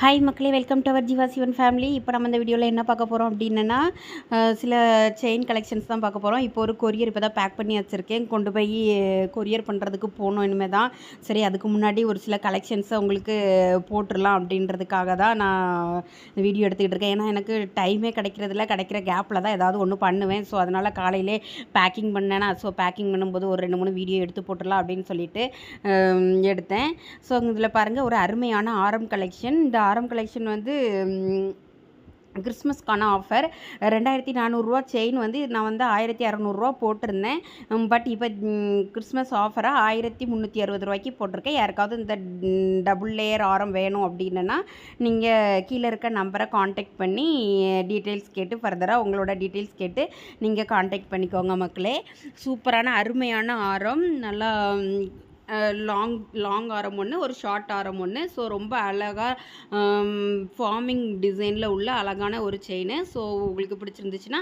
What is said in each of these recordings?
Hi மக்களே welcome to our Jeeva Sivan family இப்போ நம்ம இந்த வீடியோவில் என்ன பார்க்க போகிறோம் அப்படின்னா சில செயின் கலெக்ஷன்ஸ் தான் பார்க்க போகிறோம் இப்போ ஒரு கொரியர் இப்போ தான் பேக் பண்ணி வச்சுருக்கேன். கொண்டு போய் கொரியர் பண்ணுறதுக்கு போகணும் இனிமேல் தான் சரி அதுக்கு முன்னாடி ஒரு சில கலெக்ஷன்ஸை உங்களுக்கு போட்டுடலாம் அப்படின்றதுக்காக தான் நான் வீடியோ எடுத்துக்கிட்டு இருக்கேன். ஏன்னா எனக்கு டைமே கிடைக்கிறதில்ல கிடைக்கிற கேப்பில் தான் ஏதாவது ஒன்று பண்ணுவேன். ஸோ அதனால் காலையிலே பேக்கிங் பண்ணேன்னா ஸோ பேக்கிங் பண்ணும்போது ஒரு ரெண்டு மூணு வீடியோ எடுத்து போட்டுடலாம் அப்படின்னு சொல்லிட்டு எடுத்தேன். ஸோ இதில் பாருங்கள் ஒரு அருமையான ஆரம் கலெக்ஷன் இந்த ஆரம் கலெக்ஷன் வந்து கிறிஸ்மஸ்க்கான ஆஃபர் ரெண்டாயிரத்தி நானூறுரூவா செயின் வந்து நான் வந்து ஆயிரத்தி அறநூறுரூவா போட்டிருந்தேன். பட் இப்போ கிறிஸ்மஸ் ஆஃபராக ஆயிரத்தி முந்நூற்றி அறுபது ரூபாய்க்கு போட்டிருக்கேன். யாருக்காவது இந்த டபுள் லேயர் ஆரம் வேணும் அப்படின்னா நீங்கள் கீழே இருக்க நம்பரை காண்டாக்ட் பண்ணி டீட்டெயில்ஸ் கேட்டு ஃபர்தராக உங்களோட டீட்டெயில்ஸ் கேட்டு நீங்கள் காண்டாக்ட் பண்ணிக்கோங்க மக்களே. சூப்பரான அருமையான ஆரம். நல்லா லாங் லாங் ஆரம் ஒன்று ஒரு ஷார்ட் ஆரம் ஒன்று ஸோ ரொம்ப அழகாக ஃபார்மிங் டிசைனில் உள்ள அழகான ஒரு செயின் ஸோ உங்களுக்கு பிடிச்சிருந்துச்சுன்னா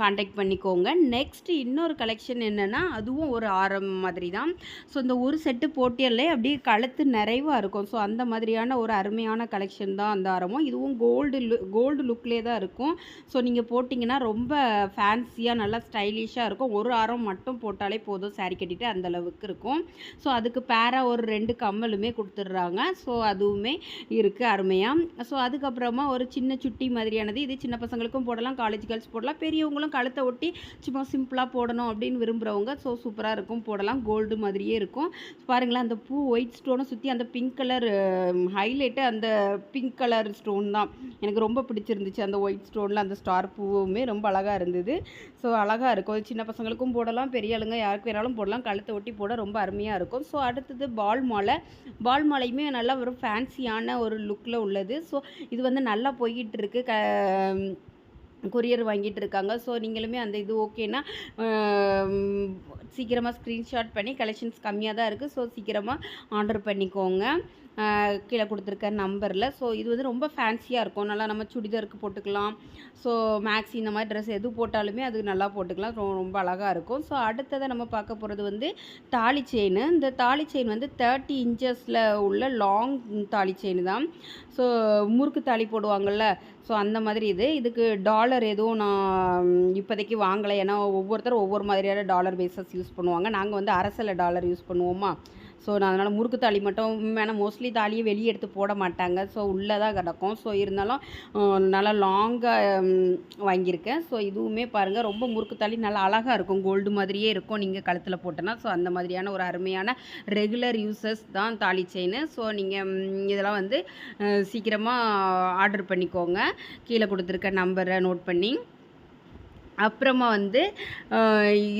காண்டாக்ட் பண்ணிக்கோங்க. நெக்ஸ்ட் இன்னொரு கலெக்ஷன் என்னென்னா அதுவும் ஒரு ஆரம் மாதிரி தான் ஸோ இந்த ஒரு செட்டு போட்டியல்லே அப்படியே கழுத்து நிறைவாக இருக்கும். ஸோ அந்த மாதிரியான ஒரு அருமையான கலெக்ஷன் தான் அந்த ஆரமும். இதுவும் கோல்டு கோல்டு லுக்லேயே தான் இருக்கும். ஸோ நீங்கள் போட்டிங்கன்னா ரொம்ப ஃபேன்சியாக நல்லா ஸ்டைலிஷாக இருக்கும். ஒரு ஆரம் மட்டும் போட்டாலே போதும். சாரி கட்டிட்டு அந்தளவுக்கு இருக்கும். ஸோ ஸோ அதுக்கு பேராக ஒரு ரெண்டு கம்மலுமே கொடுத்துட்றாங்க. ஸோ அதுவுமே இருக்குது அருமையாக ஸோ அதுக்கப்புறமா ஒரு சின்ன சுட்டி மாதிரியானது. இது சின்ன பசங்களுக்கும் போடலாம் காலேஜ் கேர்ள்ஸ் போடலாம். பெரியவங்களும் கழுத்தை ஒட்டி சும்மா சிம்பிளாக போடணும் அப்படின்னு விரும்புகிறவங்க ஸோ சூப்பராக இருக்கும். போடலாம். கோல்டு மாதிரியே இருக்கும். பாருங்களேன் அந்த பூ ஒயிட் ஸ்டோனை சுற்றி அந்த பிங்க் கலர் ஹைலைட்டு அந்த பிங்க் கலர் ஸ்டோன் தான். எனக்கு ரொம்ப பிடிச்சிருந்துச்சு அந்த ஒயிட் ஸ்டோனில் அந்த ஸ்டார் பூவுமே. ரொம்ப அழகாக இருந்தது. ஸோ அழகாக இருக்கும். சின்ன பசங்களுக்கும் போடலாம். பெரிய ஆளுங்க யாருக்கு வேணாலும் போடலாம். கழுத்தை ஒட்டி போட ரொம்ப அருமையாக இருக்கும். ஸோ அடுத்தது பால் மாலை. பால் மாலையுமே நல்லா ஒரு ஃபேன்சியான ஒரு லுக்கில் உள்ளது. ஸோ இது வந்து நல்லா போய்கிட்டு இருக்கு க கொரியர் வாங்கிட்டு இருக்காங்க ஸோ நீங்களுமே அந்த இது ஓகேனா சீக்கிரமாக ஸ்க்ரீன்ஷாட் பண்ணி கலெக்ஷன்ஸ் கம்மியாக தான் இருக்குது ஸோ சீக்கிரமாக ஆர்டர் பண்ணிக்கோங்க. கீழே கொடுத்துருக்க நம்பரில். ஸோ இது வந்து ரொம்ப ஃபேன்சியாக இருக்கும். நல்லா நம்ம சுடிதாருக்கு போட்டுக்கலாம். ஸோ மேக்ஸி இந்த மாதிரி ட்ரெஸ் எது போட்டாலுமே அது நல்லா போட்டுக்கலாம். ரொம்ப அழகாக இருக்கும். ஸோ அடுத்ததை நம்ம பார்க்க போகிறது வந்து தாலி செயின் இந்த தாலி செயின் வந்து தேர்ட்டி இன்ச்சஸில் உள்ள லாங் தாலி செயின் தான். ஸோ முறுக்கு தாலி போடுவாங்கள்ல ஸோ அந்த மாதிரி இது. இதுக்கு டாலர் எதுவும் நான் இப்போதைக்கு வாங்கலை. ஏன்னா ஒவ்வொருத்தரும் ஒவ்வொரு மாதிரியான டாலர் பேஸஸ் யூஸ் பண்ணுவாங்க. நாங்கள் வந்து அரசல டாலர் யூஸ் பண்ணுவோமா? ஸோ நான் அதனால் முறுக்கு தாலி மட்டும் வேணால் மோஸ்ட்லி தாலியை வெளியே எடுத்து போட மாட்டாங்க. ஸோ உள்ளே தான் கிடக்கும். ஸோ இருந்தாலும் நல்லா லாங்காக வாங்கியிருக்கேன். ஸோ இதுவுமே பாருங்கள் ரொம்ப முறுக்கு தாலி நல்லா அழகாக இருக்கும். கோல்டு மாதிரியே இருக்கும். நீங்கள் கழுத்தில் போட்டோன்னா. ஸோ அந்த மாதிரியான ஒரு அருமையான ரெகுலர் யூசஸ் தான் தாலி செயின் ஸோ நீங்கள் இதெல்லாம் வந்து சீக்கிரமாக ஆர்டர் பண்ணிக்கோங்க. கீழே கொடுத்துருக்க நம்பரை நோட் பண்ணி. அப்புறமா வந்து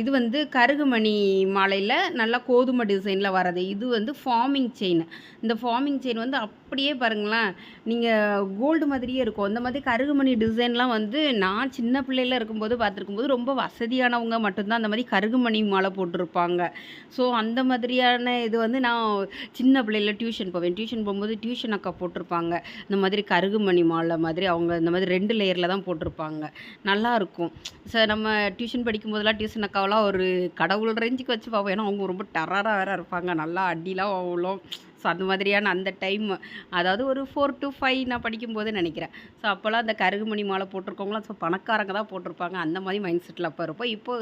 இது வந்து கருகுமணி மாலையில் நல்லா கோதுமை டிசைனில் வர்றது. இது வந்து ஃபார்மிங் செயின் இந்த ஃபார்மிங் செயின் வந்து அப் அப்படியே பாருங்களேன். நீங்கள் கோல்டு மாதிரியே இருக்கும். இந்த மாதிரி கருகுமணி டிசைன்லாம் வந்து நான் சின்ன பிள்ளையில் இருக்கும்போது பார்த்துருக்கும்போது ரொம்ப வசதியானவங்க மட்டும்தான் அந்த மாதிரி கருகுமணி மாலை போட்டிருப்பாங்க. ஸோ அந்த மாதிரியான இது வந்து நான் சின்ன பிள்ளையில் டியூஷன் போவேன். டியூஷன் போகும்போது டியூஷன் அக்கா போட்டிருப்பாங்க. இந்த மாதிரி கருகுமணி மாலை மாதிரி அவங்க இந்த மாதிரி ரெண்டு லேயரில் தான் போட்டிருப்பாங்க. நல்லாயிருக்கும் ஸோ நம்ம டியூஷன் படிக்கும்போதெல்லாம் டியூஷன் அக்காவெல்லாம் ஒரு கடவுள் ரேஞ்சுக்கு வச்சு பார்ப்போம். ஏன்னா அவங்க ரொம்ப டெரராக வேற இருப்பாங்க. நல்லா அடிலாம் அவ்வளோ ஸோ அந்த மாதிரியான அந்த டைம் அதாவது ஒரு ஃபோர் டு ஃபைவ் நான் படிக்கும்போது நினைக்கிறேன். ஸோ அப்போல்லாம் அந்த கருகுமணி மாலை போட்டிருக்கவங்களாம் ஸோ பணக்காரங்க தான் போட்டிருப்பாங்க. அந்த மாதிரி மைண்ட் செட்டில் அப்போ இருப்போம். இப்போ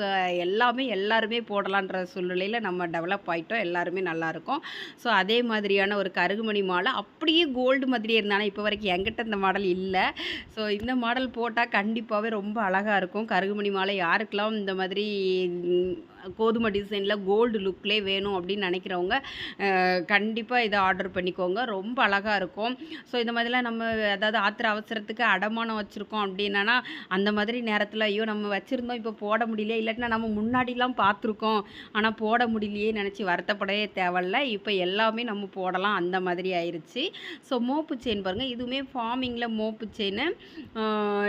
எல்லாமே எல்லாருமே போடலான்ற சூழ்நிலையில் நம்ம டெவலப் ஆகிட்டோம் எல்லாருமே நல்லாயிருக்கும் ஸோ அதே மாதிரியான ஒரு கருகுமணி மாலை அப்படியே கோல்டு மாதிரியே இருந்தாலும் இப்போ வரைக்கும் என்கிட்ட இந்த மாடல் இல்லை. ஸோ இந்த மாடல் போட்டால் கண்டிப்பாகவே ரொம்ப அழகாக இருக்கும். கருகுமணி மாலை யாருக்கெல்லாம் இந்த மாதிரி கோதுமை டிசைனில் கோல்டு லுக்லேயே வேணும் அப்படின்னு நினைக்கிறவங்க கண்டிப்பாக இதை ஆர்டர் பண்ணிக்கோங்க. ரொம்ப அழகாக இருக்கும். ஸோ இந்த மாதிரிலாம் நம்ம அதாவது ஆத்திர அவசரத்துக்கு அடமானம் வச்சுருக்கோம் அப்படின்னா அந்த மாதிரி நேரத்தில் ஐயோ நம்ம வச்சுருந்தோம் இப்போ போட முடியலையே இல்லாட்டினா நம்ம முன்னாடிலாம் பார்த்துருக்கோம். ஆனால் போட முடியலையே நினச்சி வருத்தப்படவே தேவையில்ல. இப்போ எல்லாமே நம்ம போடலாம். அந்த மாதிரி ஆயிடுச்சு ஸோ மோப்பு செயின் பாருங்கள் இதுவுமே ஃபார்மிங்கில் மோப்பு செயின்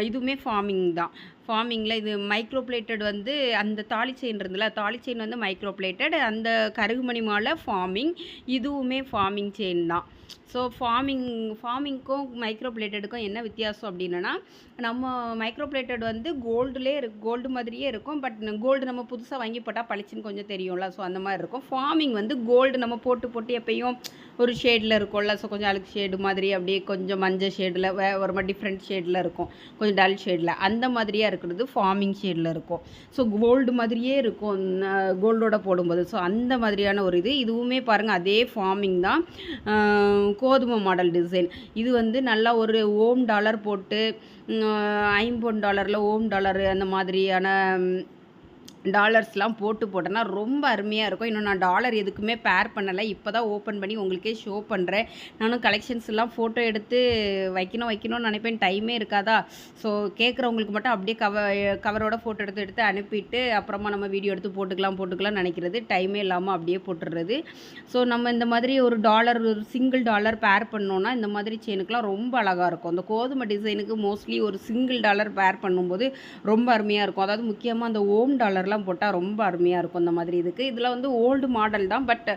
இதுவுமே ஃபார்மிங் தான். ஃபார்மிங்கில் இது மைக்ரோ பிளேட்டட் வந்து அந்த தாலி செயின் இருந்துல தாலி செயின் வந்து மைக்ரோ பிளேட்டட் அந்த கருகுமணி மாலை ஃபார்மிங் இதுவுமே ஃபார்மிங் செயின் தான். ஸோ ஃபார்மிங் ஃபார்மிங்க்கும் மைக்ரோ பிளேட்டடுக்கும் என்ன வித்தியாசம் அப்படின்னா நம்ம மைக்ரோ பிளேட்டட் வந்து கோல்டுலே இருக்கு கோல்டு மாதிரியே இருக்கும் பட் கோல்டு நம்ம புதுசாக வாங்கி போட்டால் பளிச்சுன்னு கொஞ்சம் தெரியும்ல. ஸோ அந்த மாதிரி இருக்கும். ஃபார்மிங் வந்து கோல்டு நம்ம போட்டு போட்டு எப்பயும் ஒரு ஷேடில் இருக்கும்ல. ஸோ கொஞ்சம் அழுக்கு ஷேடு மாதிரி அப்படியே கொஞ்சம் மஞ்சள் ஷேடில் வே ஒரு மாதிரி டிஃப்ரெண்ட் ஷேடில் இருக்கும். கொஞ்சம் டல் ஷேடில் அந்த மாதிரியாக இருக்கிறது ஃபார்மிங் ஷேடில் இருக்கும். ஸோ கோல்டு மாதிரியே இருக்கும் கோல்டோட போடும்போது. ஸோ அந்த மாதிரியான ஒரு இது. இதுவுமே பாருங்கள் அதே ஃபார்மிங் தான். கோதுமை மாடல் டிசைன் இது வந்து நல்லா ஒரு ஓம் டாலர் போட்டு ஐம்பொன் டாலரில் ஓம் டாலர் அந்த மாதிரியான டாலர்ஸ்லாம் போட்டு போட்டேன்னா ரொம்ப அருமையாக இருக்கும். இன்னும் நான் டாலர் எதுக்குமே பேர் பண்ணலை. இப்போ தான் ஓப்பன் பண்ணி உங்களுக்கே ஷோ பண்ணுறேன் நானும் கலெக்ஷன்ஸ் எல்லாம் ஃபோட்டோ எடுத்து வைக்கணும் வைக்கணும்னு நினைப்பேன். டைமே இருக்காதா? ஸோ கேட்குறவங்களுக்கு மட்டும் அப்படியே கவ கவரோட ஃபோட்டோ எடுத்து எடுத்து அனுப்பிட்டு அப்புறமா நம்ம வீடியோ எடுத்து போட்டுக்கலாம் போட்டுக்கலாம் நினைக்கிறது. டைமே இல்லாமல் அப்படியே போட்டுடுறது ஸோ நம்ம இந்த மாதிரி ஒரு டாலர் ஒரு சிங்கிள் டாலர் பேர் பண்ணோன்னா இந்த மாதிரி செயினுக்குலாம் ரொம்ப அழகாக இருக்கும். அந்த கோதுமை டிசைனுக்கு மோஸ்ட்லி ஒரு சிங்கிள் டாலர் பேர் பண்ணும்போது ரொம்ப அருமையாக இருக்கும். அதாவது முக்கியமாக அந்த ஓம் டாலர்லாம் போட்டால் ரொம்ப அருமையாக இருக்கும் அந்த மாதிரி இதுக்கு. இதில் வந்து ஓல்டு மாடல் தான் பட்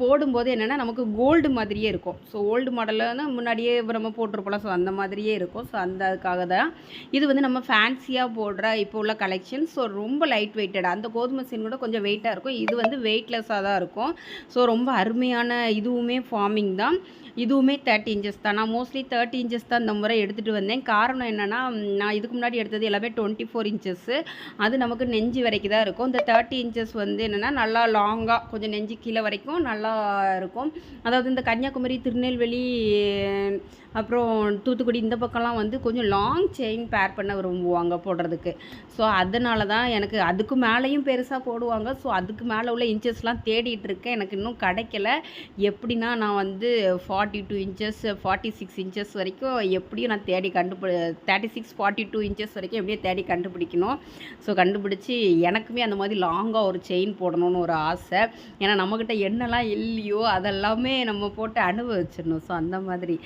போடும்போது என்னென்னா நமக்கு கோல்டு மாதிரியே இருக்கும். ஸோ ஓல்டு மாடலில் முன்னாடியே நம்ம போட்டிருப்போம் ஸோ அந்த மாதிரியே இருக்கும். ஸோ அந்த அதுக்காக தான். இது வந்து நம்ம ஃபேன்சியாக போடுற இப்போ உள்ள கலெக்ஷன் ஸோ ரொம்ப லைட் வெயிட்டட் அந்த கோதுமை சீன் கூட கொஞ்சம் வெயிட்டாக இருக்கும். இது வந்து வெயிட்லெஸ்ஸாக தான் இருக்கும். ஸோ ரொம்ப அருமையான இதுவுமே ஃபார்மிங் தான். இதுவுமே தேர்ட்டி இன்ச்சஸ் தான். நான் மோஸ்ட்லி தேர்ட்டி இன்ச்சஸ் தான் இந்த முறை எடுத்துகிட்டு வந்தேன். காரணம் என்னென்னா நான் இதுக்கு முன்னாடி எடுத்தது எல்லாமே டுவெண்ட்டி ஃபோர் இன்ச்சஸ்ஸு அது நமக்கு நெஞ்சு வரைக்கும் தான் இருக்கும். இந்த தேர்ட்டி இன்ச்சஸ் வந்து என்னென்னா நல்லா லாங்காக கொஞ்சம் நெஞ்சு கீழே வரைக்கும் நல்லா இருக்கும். அதாவது இந்த கன்னியாகுமரி திருநெல்வேலி அப்புறம் தூத்துக்குடி இந்த பக்கம்லாம் வந்து கொஞ்சம் லாங் செயின் பேர் பண்ண விரும்புவாங்க போடுறதுக்கு. ஸோ அதனால தான் எனக்கு அதுக்கு மேலேயும் பெருசாக போடுவாங்க. ஸோ அதுக்கு மேலே உள்ள இன்ச்சஸ்லாம் தேடிட்டு இருக்கேன். எனக்கு இன்னும் கிடைக்கல. எப்படின்னா நான் வந்து forty two inches forty six inches வரைக்கும் எப்படியும் நான் தேடி கண்டுபிடி thirty six forty two inches வரைக்கும் எப்படியும் தேடி கண்டுபிடிக்கணும். ஸோ கண்டுபிடிச்சி எனக்குமே அந்த மாதிரி லாங்காக ஒரு செயின் போடணும்னு ஒரு ஆசை. ஏன்னா நம்மக்கிட்ட என்னெல்லாம் இல்லையோ அதெல்லாமே நம்ம போட்டு அனுபவிச்சிடணும். ஸோ அந்த மாதிரி.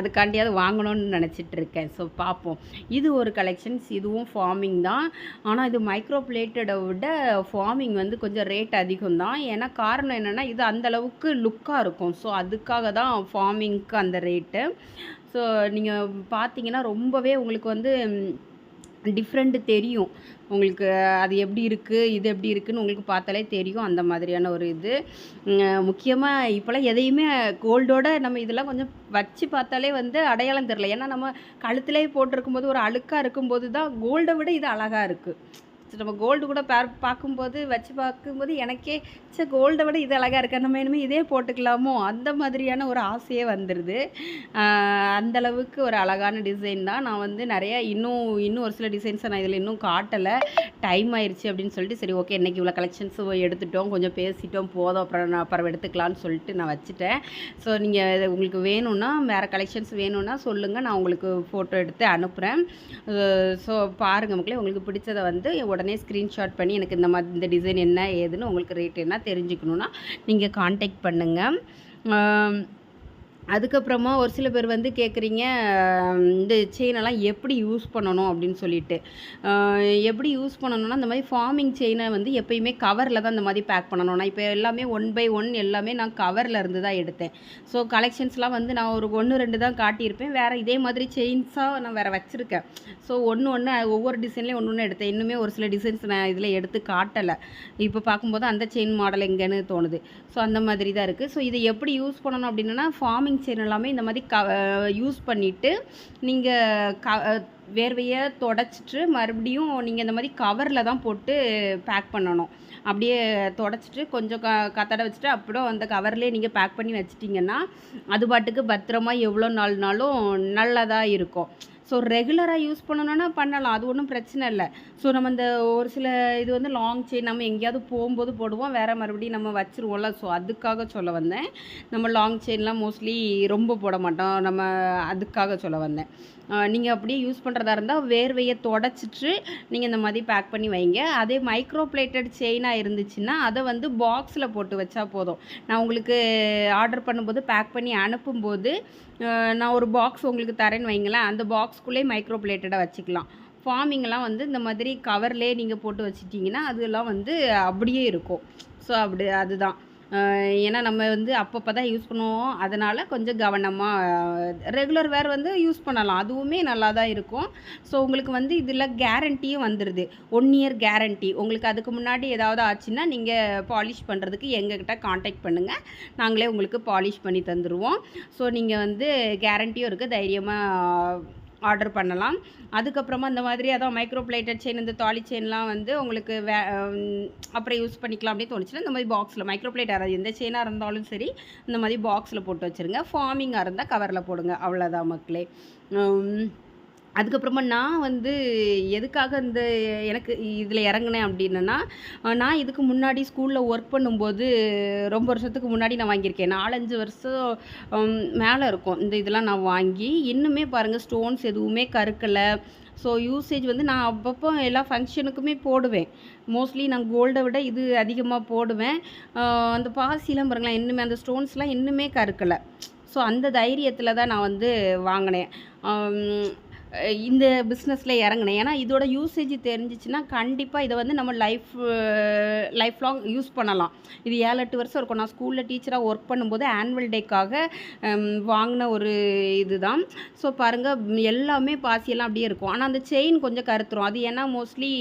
அதுக்காண்டியாவது வாங்கணும்னு நினச்சிட்டு இருக்கேன் ஸோ பார்ப்போம் இது ஒரு கலெக்ஷன்ஸ் இதுவும் ஃபார்மிங் தான். ஆனால் இது மைக்ரோ பிளேட்டடை விட ஃபார்மிங் வந்து கொஞ்சம் ரேட் அதிகம் தான். ஏன்னா காரணம் என்னென்னா இது அந்த அளவுக்கு லுக்காக இருக்கும். ஸோ அதுக்காக தான் ஃபார்மிங்க்கு அந்த ரேட்டு ஸோ நீங்கள் பார்த்தீங்கன்னா ரொம்பவே உங்களுக்கு வந்து டிஃப்ரெண்ட்டு தெரியும். உங்களுக்கு அது எப்படி இருக்குது இது எப்படி இருக்குதுன்னு உங்களுக்கு பார்த்தாலே தெரியும். அந்த மாதிரியான ஒரு இது. முக்கியமாக இப்போலாம் எதையுமே கோல்டோட நம்ம இதெல்லாம் கொஞ்சம் வச்சு பார்த்தாலே வந்து அடையாளம் தெரில ஏன்னா நம்ம கழுத்துலேயே போட்டிருக்கும்போது ஒரு அழுக்காக இருக்கும்போது தான் கோல்டை விட இது அழகாக இருக்குது நம்ம கோல்டு கூட பேர் பார்க்கும்போது வச்சு பார்க்கும்போது எனக்கே சே கோல்டை விட இது அழகாக இருக்கா? நம்ம இனிமேல் இதே போட்டுக்கலாமோ? அந்த மாதிரியான ஒரு ஆசையே வந்துடுது அந்தளவுக்கு ஒரு அழகான டிசைன் தான். நான் வந்து நிறையா இன்னும் இன்னும் ஒரு சில டிசைன்ஸை நான் இதில் இன்னும் காட்டலை. டைம் ஆயிடுச்சு அப்படின்னு சொல்லிட்டு சரி ஓகே இன்றைக்கி இவ்வளோ கலெக்ஷன்ஸ் எடுத்துட்டோம். கொஞ்சம் பேசிட்டோம் போதும் அப்புறம் நான் அப்புறம் எடுத்துக்கலாம்னு சொல்லிட்டு நான் வச்சுட்டேன். ஸோ நீங்கள் உங்களுக்கு வேணும்னா வேறு கலெக்ஷன்ஸ் வேணும்னா சொல்லுங்கள் நான் உங்களுக்கு ஃபோட்டோ எடுத்து அனுப்புகிறேன் ஸோ பாருங்கள் மக்களே உங்களுக்கு பிடிச்சதை வந்து உடனே ஸ்க்ரீன்ஷாட் பண்ணி எனக்கு இந்த மாதிரி இந்த டிசைன் என்ன ஏதுன்னு உங்களுக்கு ரேட் என்ன தெரிஞ்சுக்கணுன்னா நீங்கள் காண்டாக்ட் பண்ணுங்கள் அதுக்கப்புறமா ஒரு சில பேர் வந்து கேட்குறீங்க இந்த செயினெல்லாம் எப்படி யூஸ் பண்ணணும் அப்படின்னு சொல்லிட்டு. எப்படி யூஸ் பண்ணணும்னா இந்த மாதிரி ஃபார்மிங் செயினை வந்து எப்பயுமே கவரில் தான் இந்த மாதிரி பேக் பண்ணணும். நான் இப்போ எல்லாமே ஒன் பை ஒன் எல்லாமே நான் கவரில் இருந்து தான் எடுத்தேன். ஸோ கலெக்ஷன்ஸ்லாம் வந்து நான் ஒரு ஒன்று ரெண்டு தான் காட்டியிருப்பேன். வேறு இதே மாதிரி செயின்ஸாக நான் வேறு வச்சுருக்கேன். ஸோ ஒன்று ஒன்று ஒவ்வொரு டிசைன்லேயும் ஒன்று ஒன்று எடுத்தேன். இன்னுமே ஒரு சில டிசைன்ஸ் நான் இதில் எடுத்து காட்டலை. இப்போ பார்க்கும்போது அந்த செயின் மாடல் எங்கேன்னு தோணுது. ஸோ அந்த மாதிரி தான் இருக்குது ஸோ இதை எப்படி யூஸ் பண்ணணும் அப்படின்னா ஃபார்மிங் செயின் எல்லாமே இந்த மாதிரி க யூஸ் பண்ணிவிட்டு நீங்கள் க வேர்வையை தொடச்சிட்டு மறுபடியும் நீங்கள் இந்த மாதிரி கவரில் தான் போட்டு பேக் பண்ணணும். அப்படியே தொடச்சிட்டு கொஞ்சம் க கத்தடை வச்சுட்டு அப்புறம் அந்த கவர்லேயே நீங்கள் பேக் பண்ணி வச்சிட்டிங்கன்னா அது பாட்டுக்கு பத்திரமா எவ்வளோ நாள்னாலும் நல்லதாக இருக்கும். ஸோ ரெகுலராக யூஸ் பண்ணணும்னா பண்ணலாம். அது ஒன்றும் பிரச்சனை இல்லை. ஸோ நம்ம இந்த ஒரு சில இது வந்து லாங் செயின் நம்ம எங்கேயாவது போகும்போது போடுவோம். வேறு மறுபடியும் நம்ம வச்சுருவோம்ல. ஸோ அதுக்காக சொல்ல வந்தேன். நம்ம லாங் செயின்லாம் மோஸ்ட்லி ரொம்ப போட மாட்டோம். நம்ம அதுக்காக சொல்ல வந்தேன். நீங்கள் அப்படியே யூஸ் பண்ணுறதா இருந்தால் வேர்வையை தொடச்சிட்டு நீங்கள் இந்த மாதிரி பேக் பண்ணி வைங்க. அதே மைக்ரோ பிளேட்டட் செயினாக இருந்துச்சுன்னா அதை வந்து பாக்ஸில் போட்டு வச்சா போதும். நான் உங்களுக்கு ஆர்டர் பண்ணும்போது பேக் பண்ணி அனுப்பும்போது நான் ஒரு பாக்ஸ் உங்களுக்கு தரேன்னு வைங்களேன். அந்த பாக்ஸ்க்குள்ளே மைக்ரோ பிளேட்டடாக வச்சுக்கலாம். ஃபார்மிங்லாம் வந்து இந்த மாதிரி கவர்லேயே நீங்கள் போட்டு வச்சிட்டிங்கன்னா அதெல்லாம் வந்து அப்படியே இருக்கும். ஸோ அப்படி அதுதான். ஏன்னா நம்ம வந்து அப்பப்போ தான் யூஸ் பண்ணுவோம். அதனால் கொஞ்சம் கவனமாக ரெகுலர் வேர் வந்து யூஸ் பண்ணலாம். அதுவுமே நல்லா தான் இருக்கும். ஸோ உங்களுக்கு வந்து இதில் கேரண்டியும் வந்துடுது ஒன் இயர் கேரண்டி உங்களுக்கு அதுக்கு முன்னாடி ஏதாவது ஆச்சுன்னா நீங்கள் பாலிஷ் பண்ணுறதுக்கு எங்ககிட்ட காண்டாக்ட் பண்ணுங்கள் நாங்களே உங்களுக்கு பாலிஷ் பண்ணி தந்துடுவோம் ஸோ நீங்கள் வந்து கேரண்டியும் இருக்குது தைரியமாக ஆர்டர் பண்ணலாம். அதுக்கப்புறமா இந்த மாதிரி அதான் மைக்ரோ பிளேட்டட் செயின் இந்த தாலி செயின்லாம் வந்து உங்களுக்கு வே அப்புறம் யூஸ் பண்ணிக்கலாம் அப்படின்னு தோணுச்சுன்னா இந்த மாதிரி பாக்ஸில் மைக்ரோ பிளேட் எந்த செயினாக இருந்தாலும் சரி இந்த மாதிரி பாக்ஸில் போட்டு வச்சுருங்க. ஃபார்மிங்காக இருந்தால் கவரில் போடுங்க. அவ்வளோதான் மக்களே. அதுக்கப்புறமா நான் வந்து எதுக்காக இந்த எனக்கு இதில் இறங்குனேன் அப்படின்னா நான் இதுக்கு முன்னாடி ஸ்கூலில் ஒர்க் பண்ணும்போது ரொம்ப வருஷத்துக்கு முன்னாடி நான் வாங்கியிருக்கேன். நாலஞ்சு வருஷம் மேலே இருக்கும். இந்த இதெல்லாம் நான் வாங்கி இன்னுமே பாருங்கள் ஸ்டோன்ஸ் எதுவுமே கருக்கலை. ஸோ யூசேஜ் வந்து நான் அப்பப்போ எல்லா ஃபங்க்ஷனுக்குமே போடுவேன். மோஸ்ட்லி நான் கோல்டை விட இது அதிகமாக போடுவேன். அந்த பாசிலாம் பாருங்களேன் இன்னுமே அந்த ஸ்டோன்ஸ்லாம் இன்னுமே கருக்கலை. ஸோ அந்த தைரியத்தில் தான் நான் வந்து வாங்கினேன். இந்த பிஸ்னஸில் இறங்கினேன். ஏன்னா இதோட யூசேஜ் தெரிஞ்சிச்சுன்னா கண்டிப்பாக இதை வந்து நம்ம லைஃப் லைஃப் லாங் யூஸ் பண்ணலாம். இது ஏழு எட்டு வருஷம் இருக்கும். நான் ஸ்கூலில் டீச்சராக ஒர்க் பண்ணும்போது ஆனுவல் டேக்காக வாங்கின ஒரு இது தான் ஸோ பாருங்கள் எல்லாமே பாசியெல்லாம் அப்படியே இருக்கும். ஆனால் அந்த செயின் கொஞ்சம் கருத்துரும். அது ஏன்னா மோஸ்ட்லி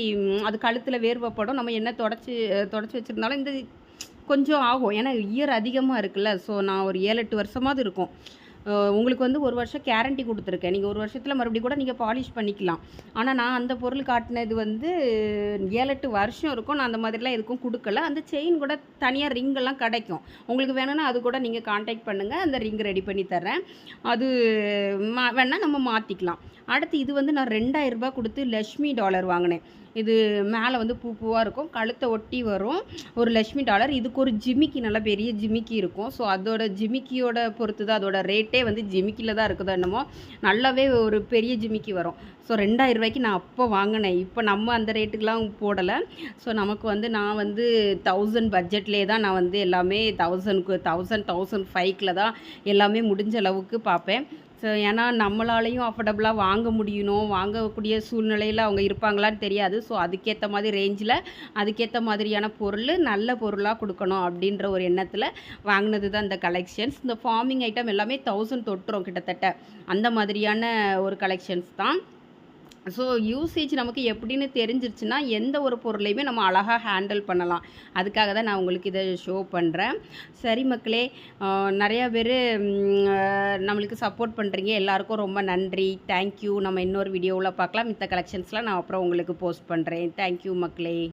அது கழுத்தில் வேர்வைப்படும் நம்ம என்ன தொடச்சி தொடச்சி வச்சுருந்தாலும் இந்த கொஞ்சம் ஆகும். ஏன்னா இயர் அதிகமாக இருக்குல்ல. ஸோ நான் ஒரு ஏழு எட்டு வருஷமாவது இருக்கும். உங்களுக்கு வந்து ஒரு வருஷம் கேரண்டி கொடுத்துருக்கேன். நீங்கள் ஒரு வருஷத்தில் மறுபடியும் கூட நீங்கள் பாலிஷ் பண்ணிக்கலாம். ஆனால் நான் அந்த பொருள் காட்டினது வந்து ஏழு எட்டு வருஷம் இருக்கும். நான் அந்த மாதிரிலாம் எதுக்கும் கொடுக்கல. அந்த செயின் கூட தனியாக ரிங்கெல்லாம் கிடைக்கும். உங்களுக்கு வேணும்னா அது கூட நீங்கள் காண்டாக்ட் பண்ணுங்கள் அந்த ரிங் ரெடி பண்ணி தரேன் அது மா வேணால் நம்ம மாற்றிக்கலாம் அடுத்து இது வந்து நான் ரெண்டாயிரம் ரூபாய் கொடுத்து லக்ஷ்மி டாலர் வாங்கினேன். இது மேலே வந்து பூ பூவாக இருக்கும். கழுத்தை ஒட்டி வரும். ஒரு லக்ஷ்மி டாலர். இதுக்கு ஒரு ஜிமிக்கி நல்லா பெரிய ஜிமிக்கி இருக்கும். ஸோ அதோட ஜிமிக்கியோட பொறுத்து தான் அதோட ரேட்டே வந்து ஜிமிக்கியில் தான் இருக்குதோ என்னமோ. நல்லாவே ஒரு பெரிய ஜிமிக்கி வரும். ஸோ ரெண்டாயிரம் ரூபாய்க்கு நான் அப்போ வாங்கினேன். இப்போ நம்ம அந்த ரேட்டுக்கெலாம் போடலை. ஸோ நமக்கு வந்து நான் வந்து தௌசண்ட் பட்ஜெட்லேயே தான் நான் வந்து எல்லாமே தௌசண்ட்க்கு தௌசண்ட் தௌசண்ட் ஃபைவ்க்கில் தான் எல்லாமே முடிஞ்ச அளவுக்கு பார்ப்பேன். ஸோ ஏன்னா நம்மளாலையும் அஃபோர்டபுளாக வாங்க முடியணும். வாங்கக்கூடிய சூழ்நிலையில் அவங்க இருப்பாங்களான்னு தெரியாது. ஸோ அதுக்கேற்ற மாதிரி ரேஞ்சில் அதுக்கேற்ற மாதிரியான பொருள் நல்ல பொருளாக கொடுக்கணும் அப்படின்ற ஒரு எண்ணத்தில் வாங்கினது தான் இந்த கலெக்ஷன்ஸ் இந்த ஃபார்மிங் ஐட்டம் எல்லாமே தௌசண்ட் தொட்டுரும் கிட்டத்தட்ட. அந்த மாதிரியான ஒரு கலெக்ஷன்ஸ் தான். ஸோ யூசேஜ் நமக்கு எப்படின்னு தெரிஞ்சிருச்சுன்னா எந்த ஒரு பொருளையுமே நம்ம அழகாக ஹேண்டில் பண்ணலாம். அதுக்காக தான் நான் உங்களுக்கு இதை ஷோ பண்ணுறேன் சரி மக்களே நிறையா பேர் நம்மளுக்கு சப்போர்ட் பண்ணுறீங்க எல்லாருக்கும் ரொம்ப நன்றி. தேங்க்யூ நம்ம இன்னொரு வீடியோவில் பார்க்கலாம். மித்த கலெக்ஷன்ஸ்லாம் நான் அப்புறம் உங்களுக்கு போஸ்ட் பண்ணுறேன் தேங்க்யூ மக்களே.